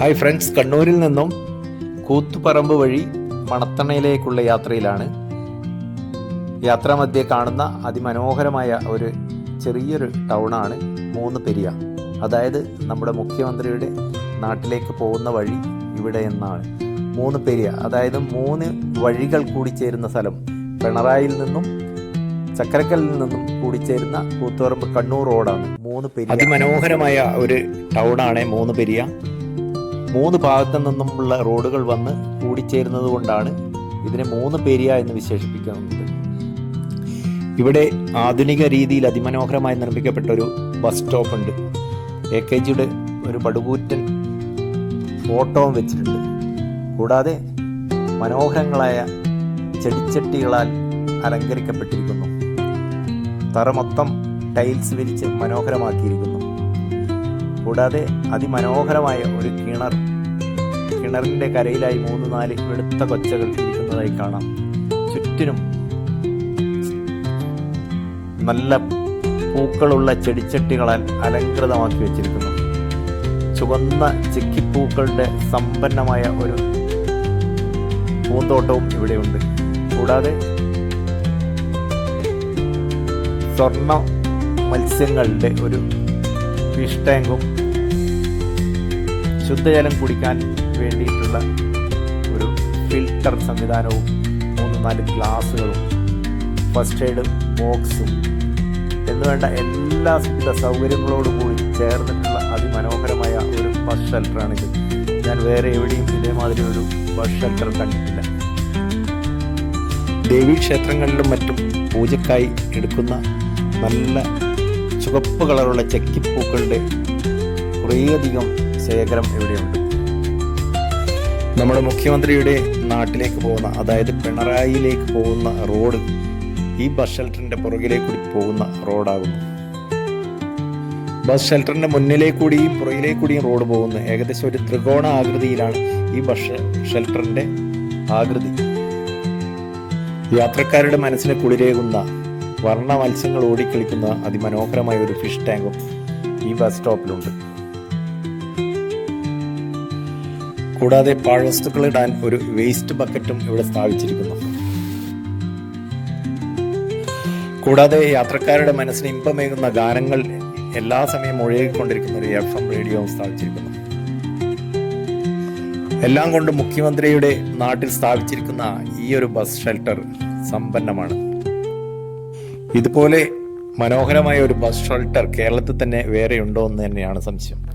Hi friends കണ്ണൂരിൽ നിന്നും കൂത്തുപറമ്പ് വഴി മണത്തണയിലേക്കുള്ള യാത്രയിലാണ് യാത്രാമധ്യേ കാണുന്ന അതിമനോഹരമായ ഒരു ചെറിയൊരു ടൗണാണ് മൂന്ന് പെരിയ. അതായത് നമ്മുടെ മുഖ്യമന്ത്രിയുടെ നാട്ടിലേക്ക് പോകുന്ന വഴി ഇവിടെ എന്നാണ്. മൂന്ന് പെരിയ അതായത് മൂന്ന് വഴികൾ കൂടി ചേരുന്ന സ്ഥലം. പിണറായിൽ നിന്നും ചക്കരക്കല്ലിൽ നിന്നും കൂടി ചേരുന്ന കൂത്തുപറമ്പ് കണ്ണൂർ റോഡാണ് മൂന്ന് പെരിയ. അതിമനോഹരമായ ഒരു ടൗണാണ് മൂന്ന് പെരിയ. മൂന്ന് ഭാഗത്തു നിന്നുമുള്ള റോഡുകൾ വന്ന് കൂടിച്ചേരുന്നത് കൊണ്ടാണ് ഇതിനെ മൂന്ന് പേരിയ എന്ന് വിശേഷിപ്പിക്കുന്നത് ഇവിടെ ആധുനിക രീതിയിൽ അതിമനോഹരമായി നിർമ്മിക്കപ്പെട്ട ഒരു ബസ് സ്റ്റോപ്പ് ഉണ്ട്. എ കെ ജിയുടെ ഒരു പടുകൂറ്റൻ ഫോട്ടോവും വെച്ചിട്ടുണ്ട്. കൂടാതെ മനോഹരങ്ങളായ ചെടിച്ചട്ടികളാൽ അലങ്കരിക്കപ്പെട്ടിരിക്കുന്നു. തറ മൊത്തം ടൈൽസ് വിരിച്ച് മനോഹരമാക്കിയിരിക്കുന്നു. കൂടാതെ അതിമനോഹരമായ ഒരു കിണർ. കിണറിന്റെ കരയിലായി മൂന്ന് നാല് വെളുത്ത കൊച്ചകൾ ഇരിക്കുന്നതായി കാണാം. ചുറ്റിനും നല്ല പൂക്കളുള്ള ചെടിച്ചട്ടികളാൽ അലങ്കൃതമാക്കി വെച്ചിരിക്കുന്നു. ചുവന്ന ചിക്കിപ്പൂക്കളുടെ സമ്പന്നമായ ഒരു പൂന്തോട്ടവും ഇവിടെയുണ്ട്. കൂടാതെ സ്വർണ മത്സ്യങ്ങളുടെ ഒരു ഫിഷ് ടാങ്കും ശുദ്ധജലം കുടിക്കാൻ വേണ്ടിയിട്ടുള്ള ഒരു ഫിൽട്ടർ സംവിധാനവും മൂന്ന് നാല് ഗ്ലാസുകളും ഫസ്റ്റ് എയ്ഡ് ബോക്സും എന്നുവേണ്ട എല്ലാ വിധ സൗകര്യങ്ങളോടും കൂടി ചേർന്നിട്ടുള്ള അതിമനോഹരമായ ഒരു ബസ് ഷെൽട്ടറാണിത് ഞാൻ വേറെ എവിടെയും ഇതേമാതിരി ഒരു ബസ് ഷെൽട്ടർ കണ്ടിട്ടില്ല. ദേവീക്ഷേത്രങ്ങളിലും മറ്റും പൂജക്കായി എടുക്കുന്ന നല്ല ചുവപ്പ് കളറുള്ള ചെക്കിപ്പൂക്കളുടെ കുറേയധികം ശേഖരം ഇവിടെയുണ്ട്. നമ്മുടെ മുഖ്യമന്ത്രിയുടെ നാട്ടിലേക്ക് പോകുന്ന അതായത് പിണറായിയിലേക്ക് പോകുന്ന റോഡ് ഈ ബസ് ഷെൽട്ടറിന്റെ പുറകിലേ കൂടി പോകുന്ന റോഡാകുന്നു. ബസ് ഷെൽട്ടറിന്റെ മുന്നിലേ കൂടിയും പുറകിലേ കൂടിയും റോഡ് പോകുന്നു ഏകദേശം ഒരു ത്രികോണ ആകൃതിയിലാണ് ഈ ബസ് ഷെൽട്ടറിന്റെ ആകൃതി. യാത്രക്കാരുടെ മനസ്സിന് കുളിരേകുന്ന വർണ മത്സ്യങ്ങൾ ഓടിക്കളിക്കുന്ന അതിമനോഹരമായ ഒരു ഫിഷ് ടാങ്കും ഈ ബസ് സ്റ്റോപ്പിലുണ്ട്. കൂടാതെ പാഴ്വസ്തുക്കൾ ഇടാൻ ഒരു വേസ്റ്റ് ബക്കറ്റും ഇവിടെ സ്ഥാപിച്ചിരിക്കുന്നു. കൂടാതെ യാത്രക്കാരുടെ മനസ്സിന് ഇമ്പമേകുന്ന ഗാനങ്ങൾ എല്ലാ സമയം ഒഴുകിക്കൊണ്ടിരിക്കുന്ന ഒരു എഫ് എം റേഡിയോ സ്ഥാപിച്ചിരിക്കുന്നു. എല്ലാം കൊണ്ട് മുഖ്യമന്ത്രിയുടെ നാട്ടിൽ സ്ഥാപിച്ചിരിക്കുന്ന ഈ ഒരു ബസ് ഷെൽട്ടർ സമ്പന്നമാണ്. ഇതുപോലെ മനോഹരമായ ഒരു ബസ് ഷെൽട്ടർ കേരളത്തിൽ തന്നെ വേറെ ഉണ്ടോ എന്ന് തന്നെയാണ് സംശയം.